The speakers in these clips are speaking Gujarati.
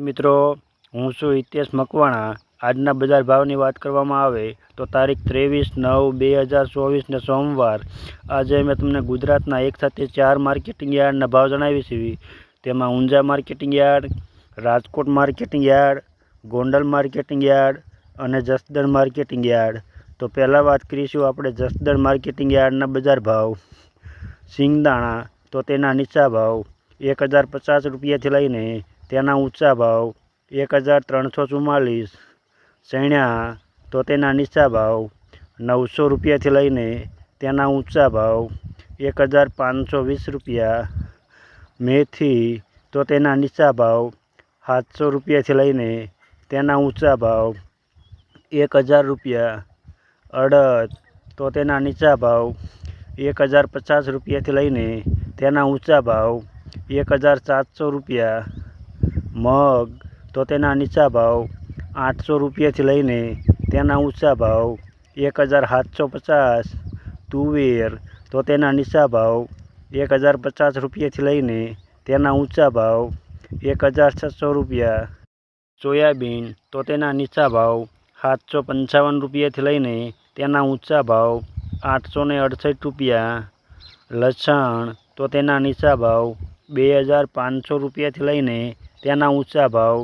મિત્રો, હું છું હિતેશ મકવાણા. આજના બજાર ભાવની વાત કરવામાં આવે તો તારીખ ત્રેવીસ નવ બે હજાર ચોવીસને સોમવાર. આજે મેં તમને ગુજરાતના એક સાથે ચાર માર્કેટિંગ યાર્ડના ભાવ જણાવી છે. તેમાં Unjha marketing yard, Rajkot marketing yard, Gondal marketing yard અને જસદણ માર્કેટિંગ યાર્ડ. તો પહેલાં વાત કરીશું આપણે જસદણ માર્કેટિંગ યાર્ડના બજાર ભાવ. સિંગદાણા તો તેના નીચા ભાવ, એક હજાર પચાસ રૂપિયાથી લઈને તેના ઊંચા ભાવ એક હજાર ત્રણસો ચુમ્માલીસ ચણ્યા તો તેના નીચા ભાવ નવસો રૂપિયાથી લઈને તેના ઊંચા ભાવ એક હજાર પાંચસો વીસ રૂપિયા, મેથી તો તેના નીચા ભાવ સાતસો રૂપિયાથી લઈને તેના ઊંચા ભાવ એક હજાર રૂપિયા, અડદ તો તેના નીચા ભાવ એક હજાર પચાસ રૂપિયાથી લઈને તેના ઊંચા ભાવ એક હજાર સાતસો રૂપિયા મગ, તો તેના નીચા ભાવ આઠસો રૂપિયાથી લઈને તેના ઊંચા ભાવ એક હજાર સાતસો પચાસ. તુવેર, તો તેના નીચા ભાવ એક હજાર પચાસ રૂપિયાથી લઈને તેના ઊંચા ભાવ એક હજાર છસો રૂપિયા. સોયાબીન, તો તેના નીચા ભાવ સાતસો પંચાવન રૂપિયાથી લઈને તેના ઊંચા ભાવ આઠસો ને અડસઠ રૂપિયા. લસણ, તો તેના નીચા ભાવ બે હજાર પાંચસો રૂપિયાથી લઈને તેના ઊંચા ભાવ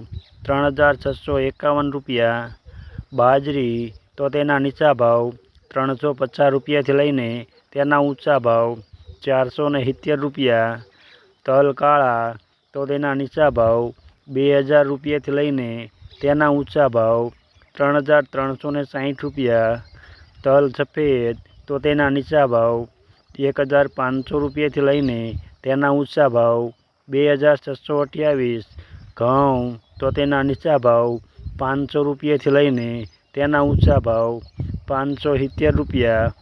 ત્રણ હજાર છસો એકાવન રૂપિયા. બાજરી તો તેના નીચા ભાવ ત્રણસો પચાસ રૂપિયાથી લઈને તેના ઊંચા ભાવ ચારસો ને સિત્તેર રૂપિયા. તલ કાળા તો તેના નીચા ભાવ બે હજાર રૂપિયાથી લઈને તેના ઊંચા ભાવ ત્રણ હજાર ત્રણસો ને સાઠ રૂપિયા. તલ સફેદ તો તેના નીચા ભાવ એક હજાર પાંચસો રૂપિયાથી લઈને તેના ઊંચા ભાવ બે હજાર છસો અઠ્યાવીસ. ઘઉં, તો તેના નીચા ભાવ પાંચસો રૂપિયાથી લઈને તેના ઊંચા ભાવ પાંચસો સિત્તેર રૂપિયા.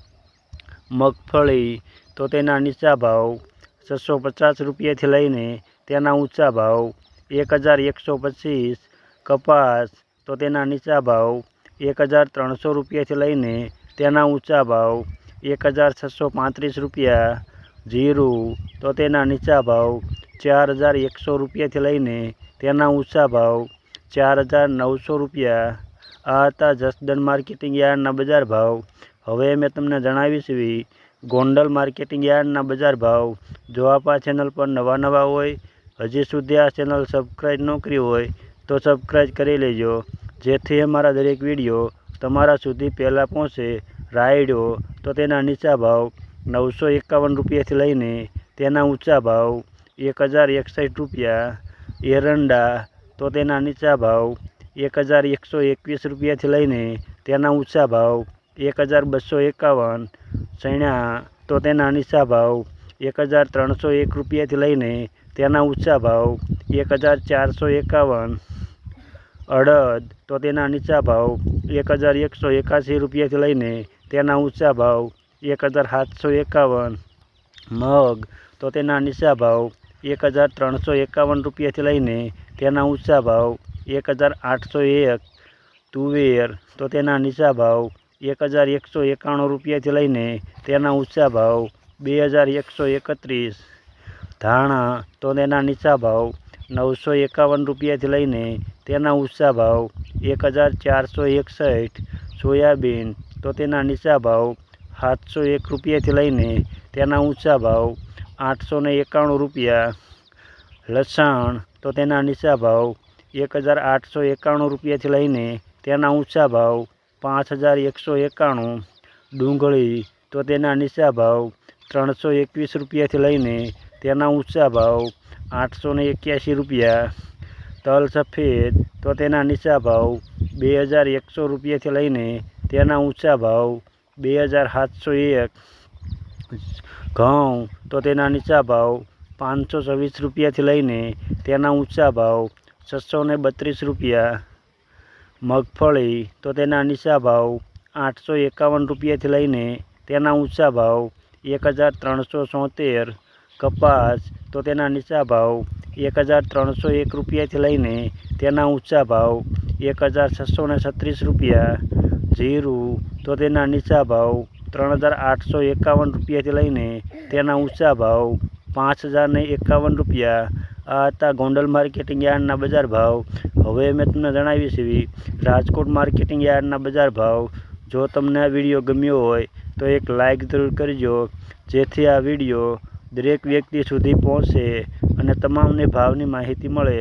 મગફળી, તો તેના નીચા ભાવ છસો પચાસ રૂપિયાથી લઈને તેના ઊંચા ભાવ એક હજાર એકસો પચીસ. કપાસ, તો તેના નીચા ભાવ એક હજાર ત્રણસો રૂપિયાથી લઈને તેના ઊંચા ભાવ એક હજાર છસો પાંત્રીસ રૂપિયા. જીરું, તો તેના નીચા ભાવ ચાર હજાર એકસો રૂપિયાથી લઈને તેના ઊંચા ભાવ ચાર હજાર નવસો રૂપિયા. આ હતા જસદણ માર્કેટિંગ યાર્ડના બજાર ભાવ. હવે મેં તમને જણાવીશ એવી, ગોંડલ માર્કેટિંગ યાર્ડના બજાર ભાવ. જો આપ આ ચેનલ પર નવા નવા હોય, હજી સુધી આ ચેનલ સબસ્ક્રાઈબ ન કરી હોય, તો સબસ્ક્રાઈબ કરી લેજો. જેથી અમારા દરેક વીડિયો તમારા સુધી પહેલાં પહોંચે. રાયડો તો તેના નીચા ભાવ નવસો એકાવન રૂપિયાથી લઈને તેના ઊંચા ભાવ એક હજાર એકસઠ રૂપિયા. એરંડા, તો તેના નીચા ભાવ એક હજાર એકસો એકવીસ રૂપિયાથી લઈને તેના ઊંચા ભાવ એક હજાર બસો એકાવન. ચણા તો તેના નીચા ભાવ એક હજાર ત્રણસો એક રૂપિયાથી લઈને તેના ઊંચા ભાવ એક હજાર ચારસો એકાવન. અડદ, તો તેના નીચા ભાવ એક હજાર એકસો એકાસી રૂપિયાથી લઈને તેના ઊંચા ભાવ એક હજાર સાતસો એકાવન. મગ, તો તેના નીચા ભાવ એક હજાર ત્રણસો એકાવન રૂપિયાથી લઈને તેના ઊંચા ભાવ એક હજાર આઠસો એક, તુવેર, તો તેના નીચા ભાવ એક હજાર એકસો એકાણું રૂપિયાથી લઈને તેના ઊંચા ભાવ બે હજાર એકસો એકત્રીસ, ધાણા, તો તેના નીચા ભાવ નવસો એકાવન રૂપિયાથી લઈને તેના ઊંચા ભાવ એક હજાર ચારસો એકસઠ, સોયાબીન, તો તેના નીચા ભાવ સાતસો એક રૂપિયાથી લઈને તેના ઊંચા ભાવ આઠસો એકાણું રૂપિયા. લસણ, તો તેના નીચા ભાવ એક હજાર આઠસો એકાણું રૂપિયાથી લઈને તેના ઊંચા ભાવ પાંચ હજાર એકસો એકાણું. ડુંગળી, તો તેના નીચા ભાવ ત્રણસો એકવીસ રૂપિયાથી લઈને તેના ઊંચા ભાવ આઠસો એક્યાસી રૂપિયા. તલ સફેદ, તો તેના નીચા ભાવ બે હજાર એકસો રૂપિયાથી લઈને તેના ઊંચા ભાવ બે હજાર સાતસો એક. ઘઉં તો તેના નીચા ભાવ પાંચસો છવ્વીસ રૂપિયાથી લઈને તેના ઊંચા ભાવ છસો ને બત્રીસ રૂપિયા. મગફળી તો તેના નીચા ભાવ આઠસો એકાવન રૂપિયાથી લઈને તેના ઊંચા ભાવ એક હજાર ત્રણસો સોતેર કપાસ તો તેના નીચા ભાવ એક હજાર ત્રણસો એક રૂપિયાથી લઈને તેના ઊંચા ભાવ એક હજાર છસો છત્રીસ રૂપિયા. જીરું તો તેના નીચા ભાવ ત્રણ હજાર આઠસો એકાવન રૂપિયાથી લઈને તેના ઊંચા ભાવ પાંચ હજારને એકાવન રૂપિયા. આ હતા ગોંડલ માર્કેટિંગ યાર્ડના બજાર ભાવ. હવે મેં તમને જણાવી છે રાજકોટ માર્કેટિંગ યાર્ડના બજાર ભાવ. જો તમને આ વીડિયો ગમ્યો હોય તો એક લાઇક જરૂર કરજો, જેથી આ વીડિયો દરેક વ્યક્તિ સુધી પહોંચે અને તમામને ભાવની માહિતી મળે.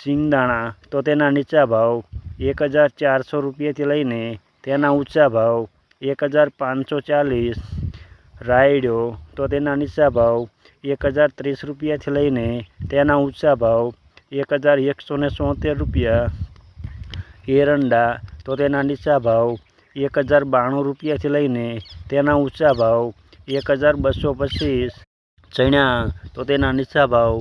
સિંગદાણા તો તેના નીચા ભાવ એક હજાર ચારસો રૂપિયાથી લઈને તેના ઊંચા ભાવ એક હજાર પાંચસો ચાલીસ, રાયડો, તો તેના નીચા ભાવ એક હજાર ત્રીસ રૂપિયાથી લઈને તેના ઊંચા ભાવ એક હજાર એકસો ને સોતેર રૂપિયા. એરંડા, તો તેના નીચા ભાવ એક હજાર બાણું રૂપિયાથી લઈને તેના ઊંચા ભાવ એક હજાર બસો પચીસ. ચણા, તો તેના નીચા ભાવ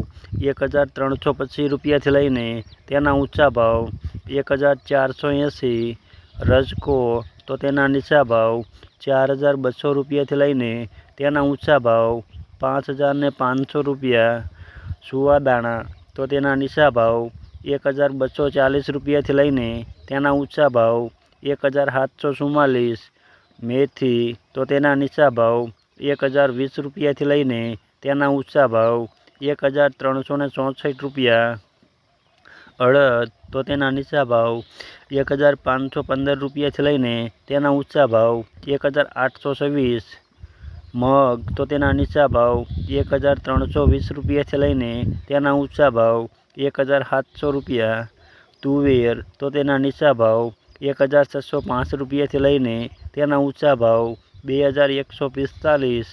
એક હજાર ત્રણસો પચીસ રૂપિયાથી લઈને તેના ઊંચા ભાવ એક હજાર ચારસો એંસી. રજકો તો તેના નીચા ભાવ ચાર હજાર બસો રૂપિયાથી લઈને તેના ઊંચા ભાવ પાંચ હજાર ને પાંચસો રૂપિયા સુવાદાણા તો તેના નીચા ભાવ એક હજાર બસો ચાલીસ રૂપિયાથી લઈને તેના ઊંચા ભાવ એક હજાર સાતસો ચુમ્માલીસ મેથી, તો તેના નીચા ભાવ એક હજાર વીસ રૂપિયાથી લઈને તેના ઊંચા ભાવ એક હજાર ત્રણસો ચોસઠ રૂપિયા. અડદ, તો તેના નીચા ભાવ એક હજાર પાંચસો પંદર રૂપિયાથી લઈને તેના ઊંચા ભાવ એક હજાર આઠસો છવ્વીસ મગ તો તેના નીચા ભાવ એક હજાર ત્રણસો વીસ રૂપિયાથી લઈને તેના ઊંચા ભાવ એક હજાર સાતસો રૂપિયા તુવેર તો તેના નીચા ભાવ એક હજાર છસો પાંચ રૂપિયાથી લઈને તેના ઊંચા ભાવ બે હજાર એકસો પિસ્તાલીસ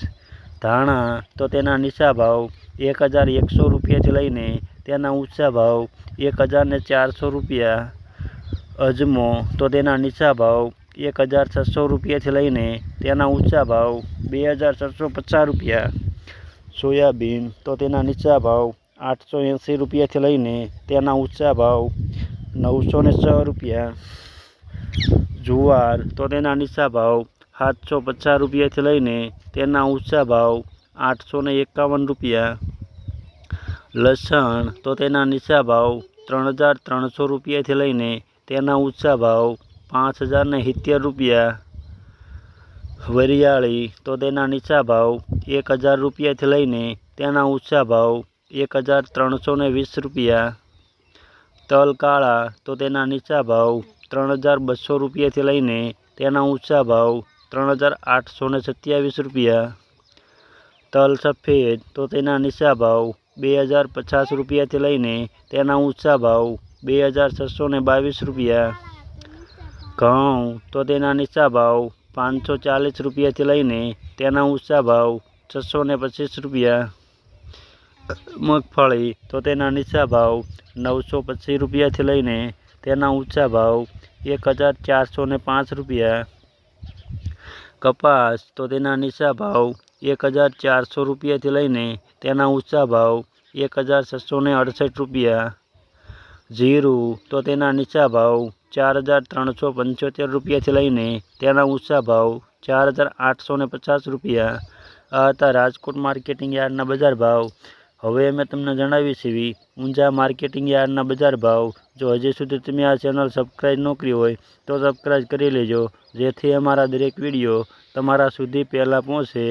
ધાણા તો તેના નીચા ભાવ એક હજાર એકસો રૂપિયાથી લઈને તેના ઊંચા ભાવ એક હજાર ને ચારસો રૂપિયા અજમો, તો તેના નીચા ભાવ એક હજાર છસો રૂપિયાથી લઈને તેના ઊંચા ભાવ બે હજાર છસો પચાસ રૂપિયા. સોયાબીન, તો તેના નીચા ભાવ આઠસો એંસી રૂપિયાથી લઈને તેના ઊંચા ભાવ નવસો ને છ રૂપિયા. જુવાર, તો તેના નીચા ભાવ સાતસો પચાસ રૂપિયાથી લઈને તેના ઊંચા ભાવ આઠસો ને એકાવન રૂપિયા. લસણ, તો તેના નીચા ભાવ ત્રણ હજાર ત્રણસો રૂપિયાથી લઈને તેના ઊંચા ભાવ પાંચ હજાર ને સિત્તેર રૂપિયા. વરિયાળી તો તેના નીચા ભાવ એક હજાર રૂપિયાથી લઈને તેના ઊંચા ભાવ એક હજાર ત્રણસો ને વીસ રૂપિયા. તલ કાળા તો તેના નીચા ભાવ ત્રણ હજાર બસો રૂપિયાથી લઈને તેના ઊંચા ભાવ ત્રણ હજાર આઠસો ને સત્યાવીસ રૂપિયા. તલ સફેદ તો તેના નીચા ભાવ બે હજાર પચાસ રૂપિયાથી લઈને તેના ઊંચા ભાવ બે હજાર છસો ને બાવીસ રૂપિયા. ઘઉં તો તેના નીચા ભાવ પાંચસો ચાલીસ રૂપિયાથી લઈને તેના ઊંચા ભાવ છસો ને પચીસ રૂપિયા. મગફળી તો તેના નીચા ભાવ નવસો પચીસ રૂપિયાથી લઈને તેના ઊંચા ભાવ એક હજાર ચારસો ને પાંચ રૂપિયા. કપાસ તો તેના નીચા ભાવ એક હજાર ચારસો રૂપિયાથી લઈને તેના ઊંચા ભાવ એક હજાર છસો ને અડસઠ રૂપિયા. જીરું તો તેના નીચા ભાવ ચાર હજાર ત્રણસો પંચોતેર રૂપિયાથી લઈને તેના ઊંચા ભાવ ચાર હજાર આઠસો ને પચાસ રૂપિયા. આ હતા રાજકોટ માર્કેટિંગ યાર્ડના બજાર ભાવ. હવે મેં તમને જણાવી છીએ ઊંઝા માર્કેટિંગ યાર્ડના બજાર ભાવ. જો હજી સુધી તમે આ ચેનલ સબસ્ક્રાઈબ ન કરી હોય, તો સબસ્ક્રાઈબ કરી લેજો. જેથી અમારા દરેક વીડિયો તમારા સુધી પહેલાં પહોંચે.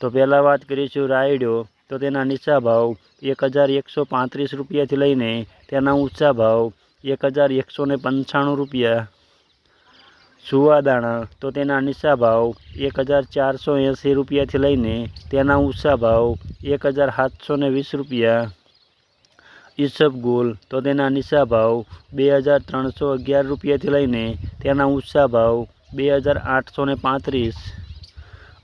તો પહેલાં વાત કરીશું રાયડો. તો તેના નીચા ભાવ એક હજાર એકસો પાંત્રીસ રૂપિયાથી લઈને તેના ઊંચા ભાવ એક હજાર એકસો ને પંચાણું રૂપિયા. સુવાદાણા તો તેના નીચા ભાવ એક હજાર ચારસો એંસી રૂપિયાથી લઈને તેના ઊંચા ભાવ એક હજાર સાતસો ને વીસ રૂપિયા. ઈસબગુલ તો તેના નીચા ભાવ બે હજાર ત્રણસો અગિયાર રૂપિયાથી લઈને તેના ઊંચા ભાવ બે હજાર આઠસો ને પાંત્રીસ.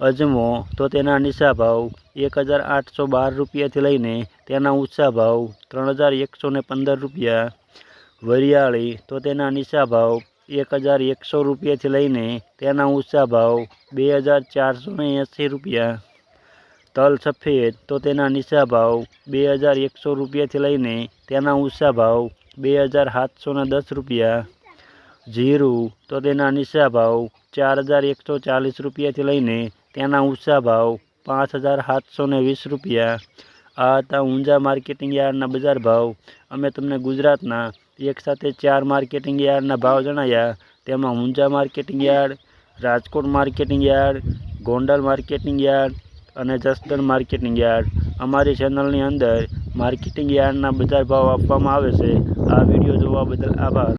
અજમો, તો તેના નીચા ભાવ એક હજાર આઠસો બાર રૂપિયાથી લઈને તેના ઊંચા ભાવ ત્રણ હજાર એકસો ને પંદર રૂપિયા. વરિયાળી તો તેના નીચા ભાવ એક હજાર એકસો રૂપિયાથી લઈને તેના ઊંચા ભાવ બે હજાર ચારસો ને એંસી રૂપિયા. તલ સફેદ તો તેના નીચા ભાવ બે હજાર એકસો રૂપિયાથી લઈને તેના ઊંચા ભાવ બે હજાર સાતસો ને દસ રૂપિયા. જીરું તો તેના નીચા ભાવ ચાર હજાર એકસો ચાલીસ રૂપિયાથી લઈને તેના ઊંચા ભાવ પાંચ હજાર સાતસો વીસ રૂપિયા. આ હતા ઊંઝા માર્કેટિંગ યાર્ડના બજાર ભાવ. અમે તમને ગુજરાતના એક સાથે ચાર માર્કેટિંગ યાર્ડના ભાવ જણાવ્યા તેમાં Unjha marketing yard, Rajkot marketing yard, Gondal marketing yard અને જસદણ માર્કેટિંગ યાર્ડ. અમારી ચેનલની અંદર માર્કેટિંગ યાર્ડના બજાર ભાવ આપવામાં આવે છે. આ વીડિયો જોવા બદલ આભાર.